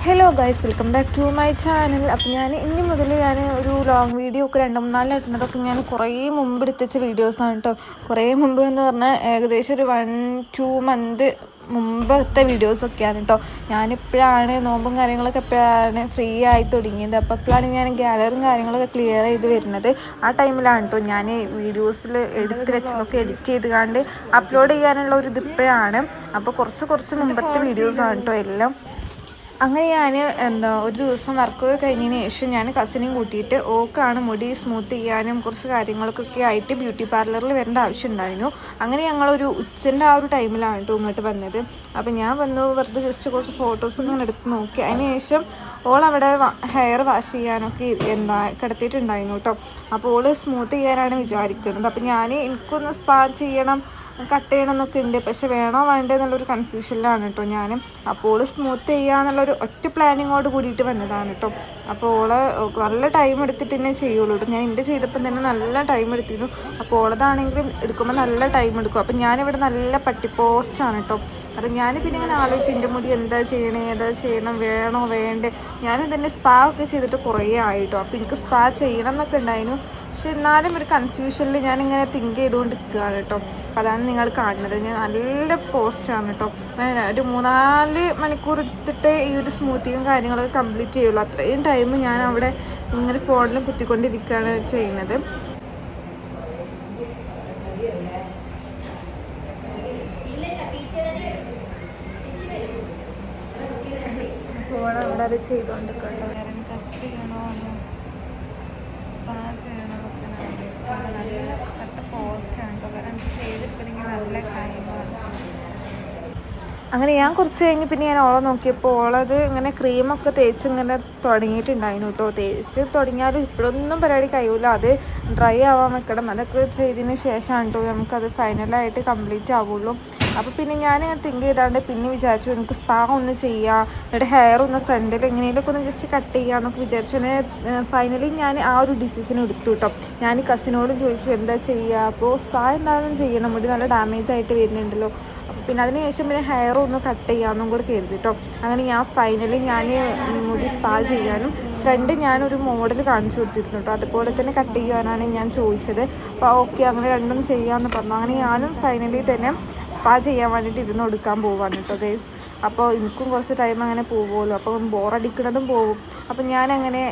Hello guys welcome back to my channel അപ്പം ഞാൻ ഇനി മുതൽ ഞാൻ ഒരു ലോങ് വീഡിയോ ഒക്കെ രണ്ട് മൂന്നാൽ ഇടുന്നതൊക്കെ ഞാൻ കുറേ മുമ്പ് എടുത്തിച്ച വീഡിയോസാണ് കേട്ടോ കുറേ മുമ്പ് എന്ന് പറഞ്ഞാൽ ഏകദേശം ഒരു വൺ ടു മന്ത് മുമ്പത്തെ വീഡിയോസൊക്കെയാണ് കേട്ടോ ഞാനിപ്പോഴാണ് നോമ്പും കാര്യങ്ങളൊക്കെ എപ്പോഴാണ് ഫ്രീ ആയി തുടങ്ങിയത്. അപ്പോൾ അപ്പോഴാണ് ഞാൻ ഗാലറിയും കാര്യങ്ങളൊക്കെ ക്ലിയർ ചെയ്ത് വരുന്നത്. ആ ടൈമിലാണ് കേട്ടോ ഞാൻ വീഡിയോസിൽ എടുത്ത് വെച്ചതൊക്കെ എഡിറ്റ് ചെയ്ത് കണ്ട് അപ്ലോഡ് ചെയ്യാനുള്ള ഒരു ഇത് ഇപ്പോഴാണ്. അപ്പോൾ കുറച്ച് കുറച്ച് മുമ്പത്തെ വീഡിയോസാണ് കേട്ടോ എല്ലാം. അങ്ങനെ ഞാൻ എന്താ ഒരു ദിവസം വർക്കൊക്കെ കഴിഞ്ഞതിന് ശേഷം ഞാൻ കസിനെയും കൂട്ടിയിട്ട് ഓക്കാണ് മുടി സ്മൂത്ത് ചെയ്യാനും കുറച്ച് കാര്യങ്ങൾക്കൊക്കെ ആയിട്ട് ബ്യൂട്ടി പാർലറിൽ വരേണ്ട ആവശ്യം ഉണ്ടായിരുന്നു അങ്ങനെ ഞങ്ങളൊരു ഉച്ചന്റെ ആ ഒരു ടൈമിലാണ് കേട്ടോ ഇങ്ങോട്ട് വന്നത്. അപ്പോൾ ഞാൻ വന്നു വെറുതെ ജസ്റ്റ് കുറച്ച് ഫോട്ടോസ് ഇങ്ങനെ എടുത്ത് നോക്കി. അതിന് ശേഷം ഓൾ അവിടെ ഹെയർ വാഷ് ചെയ്യാനൊക്കെ എന്താ കിടത്തിയിട്ടുണ്ടായിരുന്നു കേട്ടോ അപ്പോൾ ഓൾ സ്മൂത്ത് ചെയ്യാനാണ് വിചാരിക്കുന്നത്. അപ്പോൾ ഞാൻ എനിക്കൊന്ന് സ്പാ ചെയ്യണം കട്ട് ചെയ്യണമെന്നൊക്കെ ഉണ്ട്. പക്ഷെ വേണോ വേണ്ടേ എന്നുള്ളൊരു കൺഫ്യൂഷനിലാണ് കേട്ടോ ഞാൻ അപ്പോൾ സ്മൂത്ത് ചെയ്യുക എന്നുള്ളൊരു ഒറ്റ പ്ലാനിങ്ങോട് കൂടിയിട്ട് വന്നതാണ് കേട്ടോ അപ്പോൾ ഓൾ നല്ല ടൈം എടുത്തിട്ട് തന്നെ ചെയ്യുള്ളൂ ഞാൻ എന്റെ ചെയ്തപ്പം തന്നെ നല്ല ടൈം എടുത്തിരുന്നു. അപ്പോൾ ഓളതാണെങ്കിലും എടുക്കുമ്പോൾ നല്ല ടൈം എടുക്കും. അപ്പോൾ ഞാനിവിടെ നല്ല പട്ടി പോസ്റ്റാണ് കേട്ടോ അത് ഞാൻ പിന്നെ ഇങ്ങനെ ആലോചിക്കും എന്റെ മുടി എന്താ ചെയ്യണേ ഏതാ ചെയ്യണം വേണോ വേണ്ടേ. ഞാൻ തന്നെ സ്പാ ഒക്കെ ചെയ്തിട്ട് കുറേ ആയിട്ടോ അപ്പോൾ എനിക്ക് സ്പാ ചെയ്യണം എന്നൊക്കെ ഉണ്ടായിരുന്നു പക്ഷെ എന്നാലും ഒരു കൺഫ്യൂഷനിൽ ഞാനിങ്ങനെ തിങ്ക് ചെയ്തുകൊണ്ട് നിൽക്കുകയാണ് കേട്ടോ. അപ്പോൾ അതാണ് നിങ്ങൾ കാണുന്നത്. ഞാൻ നല്ല പോസ്റ്റാണ് കേട്ടോ. ഒരു മൂന്നാൽ മണിക്കൂർ എടുത്തിട്ട് ഈ ഒരു സ്മൂത്തിങ്ങും കാര്യങ്ങളൊക്കെ കംപ്ലീറ്റ് ചെയ്യുള്ളൂ. അത്രയും ടൈം ഞാൻ അവിടെ ഇങ്ങനെ ഫോണിൽ കുത്തിക്കൊണ്ടിരിക്കുകയാണ് ചെയ്യുന്നത്. അപ്പോൾ അവിടെ അത് കട്ട് ചെയ്യണോ? അങ്ങനെ ഞാൻ കുറച്ച് കഴിഞ്ഞ് പിന്നെ ഞാൻ ഓളെ നോക്കിയപ്പോൾ ഓളത് ഇങ്ങനെ ക്രീമൊക്കെ തേച്ച് ഇങ്ങനെ തുടങ്ങിയിട്ടുണ്ടായിരുന്നു കേട്ടോ. തേച്ച് തുടങ്ങിയാലും ഇപ്പോഴൊന്നും പരിപാടി കഴിയൂല. അത് ഡ്രൈ ആവാൻ വെക്കണം. അതൊക്കെ ചെയ്തതിന് ശേഷമാണ് കേട്ടോ. നമുക്കത് ഫൈനലായിട്ട് കംപ്ലീറ്റ് ആവുള്ളൂ. അപ്പോൾ പിന്നെ ഞാൻ തിങ്ക് ചെയ്താണ്ട് പിന്നെ വിചാരിച്ചു എനിക്ക് സ്പാ ഒന്ന് ചെയ്യാം എന്നിട്ട് ഹെയർ ഒന്ന് ഫ്രണ്ടിൽ എങ്ങനെയൊക്കെ ഒന്ന് ജസ്റ്റ് കട്ട് ചെയ്യാമെന്നൊക്കെ വിചാരിച്ചു. ഫൈനലി ഞാൻ ആ ഒരു ഡിസിഷൻ എടുത്തു കേട്ടോ ഞാൻ കസിനോടും ചോദിച്ചു എന്താ ചെയ്യുക അപ്പോൾ സ്പാ എന്തായാലും ചെയ്യണം. മുടി നല്ല ഡാമേജ് ആയിട്ട് വരുന്നുണ്ടല്ലോ. അപ്പോൾ പിന്നെ അതിന് ശേഷം പിന്നെ ഹെയർ ഒന്ന് കട്ട് ചെയ്യാമെന്നും കൂടെ കരുതി കേട്ടോ അങ്ങനെ ഞാൻ ഫൈനലി ഞാൻ മുടി സ്പാ ചെയ്യാനും ഫ്രണ്ട് ഞാനൊരു മോഡൽ കാണിച്ചു കൊടുത്തിരുന്നു കേട്ടോ. അതുപോലെ തന്നെ കട്ട് ചെയ്യാനാണ് ഞാൻ ചോദിച്ചത്. അപ്പോൾ ഓക്കെ അങ്ങനെ രണ്ടും ചെയ്യാമെന്ന് പറഞ്ഞു. അങ്ങനെ ഞാനും ഫൈനലി തന്നെ സ്പാ ചെയ്യാൻ വേണ്ടിയിട്ട് ഇരുന്ന് കൊടുക്കാൻ പോവാണ് കേട്ടോ ഗൈസ് അപ്പോൾ എനിക്കും കുറച്ച് ടൈം അങ്ങനെ പോകുമല്ലോ അപ്പം ബോറടിക്കുന്നതും പോകും അപ്പം ഞാനങ്ങനെ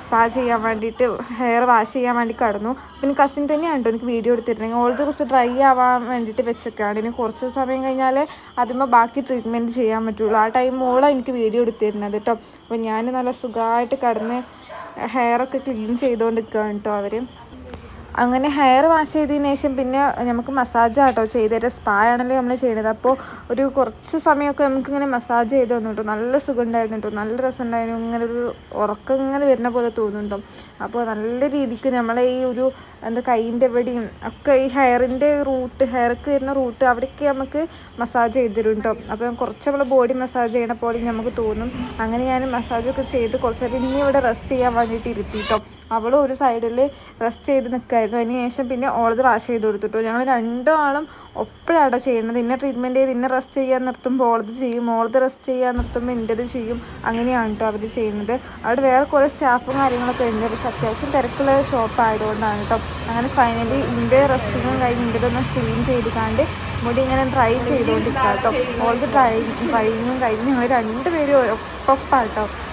സ്പാ ചെയ്യാൻ വേണ്ടിയിട്ട് ഹെയർ വാഷ് ചെയ്യാൻ വേണ്ടി കടന്നു. പിന്നെ കസിൻ തന്നെയാണ് കേട്ടോ എനിക്ക് വീഡിയോ എടുത്തിരുന്നത്. ഓൾത് കുറച്ച് ഡ്രൈ ആവാൻ വേണ്ടിയിട്ട് വെച്ചേക്കാണ്. ഇനി കുറച്ച് സമയം കഴിഞ്ഞാൽ അതിന്മേൽ ബാക്കി ട്രീറ്റ്മെന്റ് ചെയ്യാൻ പറ്റുള്ളൂ. ആ ടൈം മോളാണ് എനിക്ക് വീഡിയോ എടുത്തിരുന്നത് കേട്ടോ അപ്പോൾ ഞാൻ നല്ല സുഖമായിട്ട് കടന്ന് ഹെയറൊക്കെ ക്ലീൻ ചെയ്തുകൊണ്ട് കേട്ടോ അവർ അങ്ങനെ ഹെയർ വാഷ് ചെയ്തതിന് ശേഷം പിന്നെ നമുക്ക് മസാജ് ആട്ടോ ചെയ്ത് തരാം സ്പാ ആണല്ലോ നമ്മൾ ചെയ്യുന്നത് അപ്പോൾ ഒരു കുറച്ച് സമയമൊക്കെ നമുക്കിങ്ങനെ മസാജ് ചെയ്ത് തന്നു നല്ല സുഖം ഉണ്ടായിരുന്നു കേട്ടോ നല്ല രസം ഉണ്ടായിരുന്നു ഇങ്ങനെ ഒരു ഉറക്കം ഇങ്ങനെ വരുന്ന പോലെ തോന്നുന്നുണ്ടോ? അപ്പോൾ നല്ല രീതിക്ക് നമ്മളെ ഈ ഒരു എന്താ കൈയിന്റെ എവിടെയും ഒക്കെ ഈ ഹെയറിന്റെ റൂട്ട് ഹെയർക്ക് വരുന്ന റൂട്ട് അവിടെയൊക്കെ നമുക്ക് മസാജ് ചെയ്ത് തരും കേട്ടോ അപ്പോൾ കുറച്ച് നമ്മൾ ബോഡി മസാജ് ചെയ്യണ പോലെ നമുക്ക് തോന്നും. അങ്ങനെ ഞാൻ മസാജൊക്കെ ചെയ്ത് കുറച്ച് ഇനി ഇവിടെ റെസ്റ്റ് ചെയ്യാൻ വേണ്ടിയിട്ട് ഇരുത്തി കേട്ടോ അവൾ ഒരു സൈഡിൽ റെസ്റ്റ് ചെയ്ത് നിൽക്കായിരുന്നു അതിന് ശേഷം പിന്നെ ഓളത് വാഷ് ചെയ്ത് കൊടുത്തിട്ടു. ഞങ്ങൾ രണ്ടാളും ഒപ്പോഴാട്ടോ ചെയ്യുന്നത് ഇന്ന ട്രീറ്റ്മെന്റ് ചെയ്ത് ഇന്ന റെസ്റ്റ് ചെയ്യാൻ നിർത്തുമ്പോൾ ഓളത് ചെയ്യും. ഓളത് റെസ്റ്റ് ചെയ്യാൻ നിർത്തുമ്പോൾ എന്റെത് ചെയ്യും. അങ്ങനെയാണ് കേട്ടോ അവർ ചെയ്യുന്നത് അവിടെ വേറെ കുറേ സ്റ്റാഫും കാര്യങ്ങളൊക്കെ ഉണ്ട്. പക്ഷെ അത്യാവശ്യം തിരക്കുള്ള ഷോപ്പ് ആയതുകൊണ്ടാണ് കേട്ടോ അങ്ങനെ ഫൈനലി ഇതിന്റെ റെസ്റ്റിങ്ങും കഴിഞ്ഞ് ഇന്റെതൊന്നും ക്ലീൻ ചെയ്ത് കാണ്ട് മുടി ഇങ്ങനെ ഡ്രൈ ചെയ്തുകൊണ്ടിരിക്കാം കേട്ടോ ഓൾത് ഡ്രൈ ഡ്രൈയിങ്ങും കഴിഞ്ഞ് ഞങ്ങൾ രണ്ടുപേരും ഒപ്പാട്ടോ പറയണേ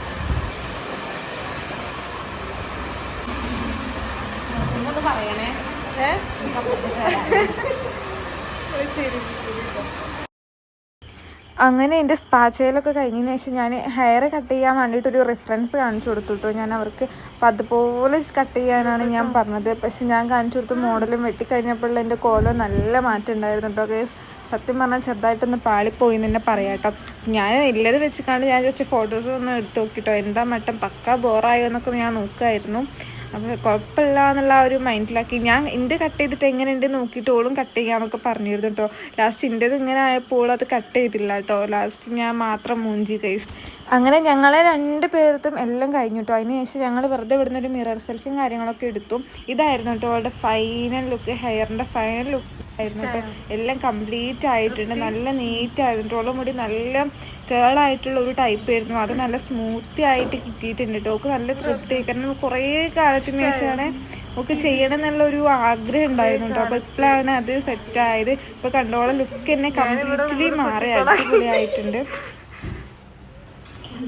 അങ്ങനെ എന്റെ സ്പാ ചെയ്യലൊക്കെ കഴിഞ്ഞതിന് ശേഷം ഞാൻ ഹെയർ കട്ട് ചെയ്യാൻ വേണ്ടിയിട്ടൊരു റെഫറൻസ് കാണിച്ചു കൊടുത്തു കേട്ടോ ഞാൻ അവർക്ക് അപ്പം അതുപോലെ കട്ട് ചെയ്യാനാണ് ഞാൻ പറഞ്ഞത്. പക്ഷെ ഞാൻ കാണിച്ചു കൊടുത്ത മോഡലും വെട്ടിക്കഴിഞ്ഞപ്പോൾ എന്റെ കോലം നല്ല മാറ്റം ഉണ്ടായിരുന്നു കേട്ടോ സത്യം പറഞ്ഞാൽ ചെറുതായിട്ടൊന്ന് പാളിപ്പോയി തന്നെ പറയാം കേട്ടോ. ഞാൻ ഇല്ലത് വെച്ചിട്ടാണ് ഞാൻ ജസ്റ്റ് ഫോട്ടോസ് ഒന്ന് എടുത്ത് നോക്കിട്ടോ. എന്താ മട്ടം പക്ക ബോറായോ എന്നൊക്കെ ഞാൻ നോക്കുമായിരുന്നു അപ്പോൾ കുഴപ്പമില്ല എന്നുള്ള ഒരു മൈൻഡിലാക്കി ഞാൻ എന്റെ കട്ട് ചെയ്തിട്ട് എങ്ങനെയുണ്ട് നോക്കിയിട്ട് ഓളും കട്ട് ചെയ്യാമെന്നൊക്കെ പറഞ്ഞിരുന്നു കേട്ടോ ലാസ്റ്റ് എന്റെത് ഇങ്ങനെ ആയപ്പോൾ അത് കട്ട് ചെയ്തില്ല കേട്ടോ ലാസ്റ്റ് ഞാൻ മാത്രം മൂഞ്ചി കൈസ് അങ്ങനെ ഞങ്ങളെ രണ്ട് പേർക്കും എല്ലാം കഴിഞ്ഞു കേട്ടോ അതിന് ശേഷം ഞങ്ങൾ വെറുതെ ഇവിടുന്ന് ഒരു മിറർ സെൽഫിയും കാര്യങ്ങളൊക്കെ എടുത്തു. ഇതായിരുന്നു കേട്ടോ അവളുടെ ഫൈനൽ ലുക്ക് ഹെയറിന്റെ ഫൈനൽ ലുക്ക് ആയിരുന്നു. കേട്ടോ എല്ലാം കംപ്ലീറ്റ് ആയിട്ടുണ്ട്. നല്ല നീറ്റ് ആയിരുന്നു. ട്രോളർ മുടി നല്ല കേൾ ആയിട്ടുള്ള ഒരു ടൈപ്പ് ആയിരുന്നു. അത് നല്ല സ്മൂത്തി ആയിട്ട് കിട്ടിയിട്ടുണ്ട് കേട്ടോ. ഓക്ക് നല്ല തൃപ്തി. കാരണം കുറേ കാലത്തിന് ശേഷമാണ് ഒക്കെ ചെയ്യണം എന്നുള്ള ഒരു ആഗ്രഹം ഉണ്ടായിരുന്നു കേട്ടോ. അപ്പൊ ഇപ്പോഴാണ് അത് സെറ്റ് ആയത്. ഇപ്പൊ കണ്ടോളം ലുക്ക് തന്നെ കംപ്ലീറ്റ്ലി മാറി അടിപൊളിയായിട്ടുണ്ട്.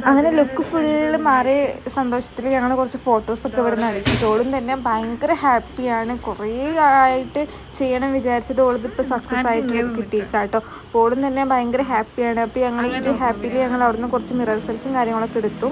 അങ്ങനെ ലുക്ക് ഫുള്ള് മാറി സന്തോഷത്തിൽ ഞങ്ങൾ കുറച്ച് ഫോട്ടോസൊക്കെ ഇവിടെ നിന്ന് എടുത്തു. ഓളും തന്നെ ഭയങ്കര ഹാപ്പിയാണ് കുറേ ആയിട്ട് ചെയ്യണം വിചാരിച്ചത് ഓളത് ഇപ്പോൾ സക്സസ് ആയിട്ട് കിട്ടിയിട്ടാട്ടോ അപ്പോൾ ഓളും തന്നെ ഭയങ്കര ഹാപ്പിയാണ് അപ്പോൾ ഞങ്ങൾ ഈ ഹാപ്പിയിൽ ഞങ്ങൾ അവിടുന്ന് കുറച്ച് മിറർ സെൽഫും കാര്യങ്ങളൊക്കെ എടുത്തു.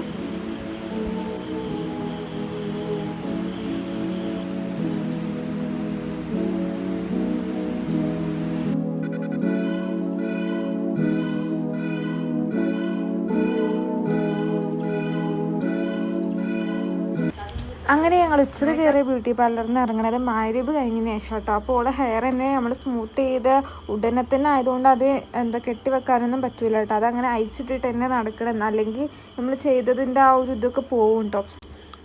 അങ്ങനെ ഞങ്ങൾ ഇച്ചിരി കയറിയ ബ്യൂട്ടി പാർലറിൽ നിന്ന് ഇറങ്ങണത് മാരിബ് കഴിഞ്ഞതിന് ശേഷം കേട്ടോ. അപ്പോൾ ഓളെ ഹെയർ തന്നെ നമ്മൾ സ്മൂത്ത് ചെയ്ത് ഉടനെ തന്നെ ആയതുകൊണ്ട് അത് എന്താ കെട്ടി വെക്കാനൊന്നും പറ്റൂല കേട്ടോ. അതങ്ങനെ അയച്ചിട്ടിട്ട് തന്നെ നടക്കണം അല്ലെങ്കിൽ നമ്മൾ ചെയ്തതിന്റെ ആ ഒരു ഇതൊക്കെ പോകും കേട്ടോ.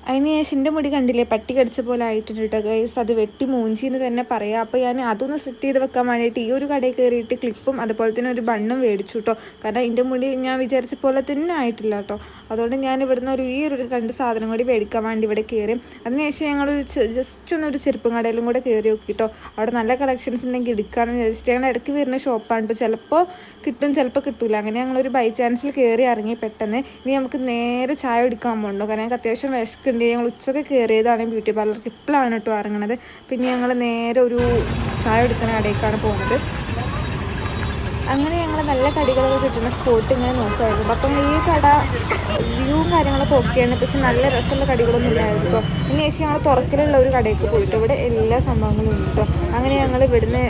അതിന് ശേഷം എന്റെ മുടി കണ്ടില്ലേ? പട്ടി കടിച്ച പോലെ ആയിട്ടുണ്ട് കേട്ടോ ഗൈസ് അത് വെട്ടി മൂഞ്ചി എന്ന് തന്നെ പറയാം. അപ്പോൾ ഞാൻ അതൊന്ന് സെറ്റ് ചെയ്ത് വെക്കാൻ വേണ്ടിയിട്ട് ഈ ഒരു കടയിൽ കയറിയിട്ട് ക്ലിപ്പും അതുപോലെ തന്നെ ഒരു ബണ്ണും മേടിച്ചു കേട്ടോ കാരണം എന്റെ മുടി ഞാൻ വിചാരിച്ച പോലെ തന്നെ ആയിട്ടില്ല കേട്ടോ അതുകൊണ്ട് ഞാൻ ഇവിടുന്ന് ഒരു ഈ ഒരു രണ്ട് സാധനം കൂടി മേടിക്കാൻ വേണ്ടി ഇവിടെ കയറി. അതിനുശേഷം ഞങ്ങൾ ജസ്റ്റ് ഒന്ന് ഒരു ചെരുപ്പും കടയിലും കൂടെ കയറി നോക്കി കേട്ടോ അവിടെ നല്ല കളക്ഷൻസ് ഉണ്ടെങ്കിൽ എടുക്കാമെന്ന് വിചാരിച്ചിട്ട് ഞങ്ങൾ ഇടയ്ക്ക് വരുന്ന ഷോപ്പാണ് കേട്ടോ ചിലപ്പോൾ കിട്ടും ചിലപ്പോൾ കിട്ടില്ല അങ്ങനെ ഞങ്ങളൊരു ബൈ ചാൻസിൽ കയറി ഇറങ്ങി പെട്ടെന്ന്. ഇനി നമുക്ക് നേരെ ചായ എടുക്കാൻ പോകണ്ടോ കാരണം ഞങ്ങൾക്ക് അത്യാവശ്യം വിശക്കുണ്ട് ഞങ്ങൾ ഉച്ചയ്ക്ക് കയറിയതാണ് ബ്യൂട്ടി പാർലർക്ക് ഇപ്പോഴാണ് കേട്ടോ ഇറങ്ങണത്. പിന്നെ ഞങ്ങൾ നേരെ ഒരു ചായ എടുക്കുന്ന കടയിലേക്കാണ് പോകുന്നത്. അങ്ങനെ ഞങ്ങൾ നല്ല കടികളൊക്കെ കിട്ടുന്ന സ്പോട്ട് ഇങ്ങനെ നോക്കുമായിരുന്നു അപ്പം ഈ കട വ്യൂവും കാര്യങ്ങളൊക്കെ ഓക്കെയാണ് പക്ഷെ നല്ല രസമുള്ള കടികളൊന്നും ഇല്ലായിരുന്നു കേട്ടോ. ഇനി ശേഷം ഞങ്ങൾ തുറക്കലുള്ള ഒരു കടയ്ക്ക് പോയിട്ട് ഇവിടെ എല്ലാ സംഭവങ്ങളും ഉണ്ട് കേട്ടോ. അങ്ങനെ ഞങ്ങൾ ഇവിടുന്ന്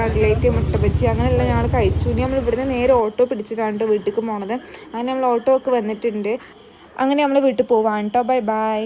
കടലേറ്റ് മുട്ട വെച്ച് അങ്ങനെയെല്ലാം ഞങ്ങൾ കഴിച്ചു. ഇനി നമ്മൾ ഇവിടുന്ന് നേരെ ഓട്ടോ പിടിച്ചിട്ടാണ് ട്ടോ വീട്ടിലേക്ക് പോണത്. അങ്ങനെ നമ്മൾ ഓട്ടോ ഒക്കെ വന്നിട്ടുണ്ട്. അങ്ങനെ നമ്മൾ വീട്ടിൽ പോവാണ് കേട്ടോ ബൈ ബൈ.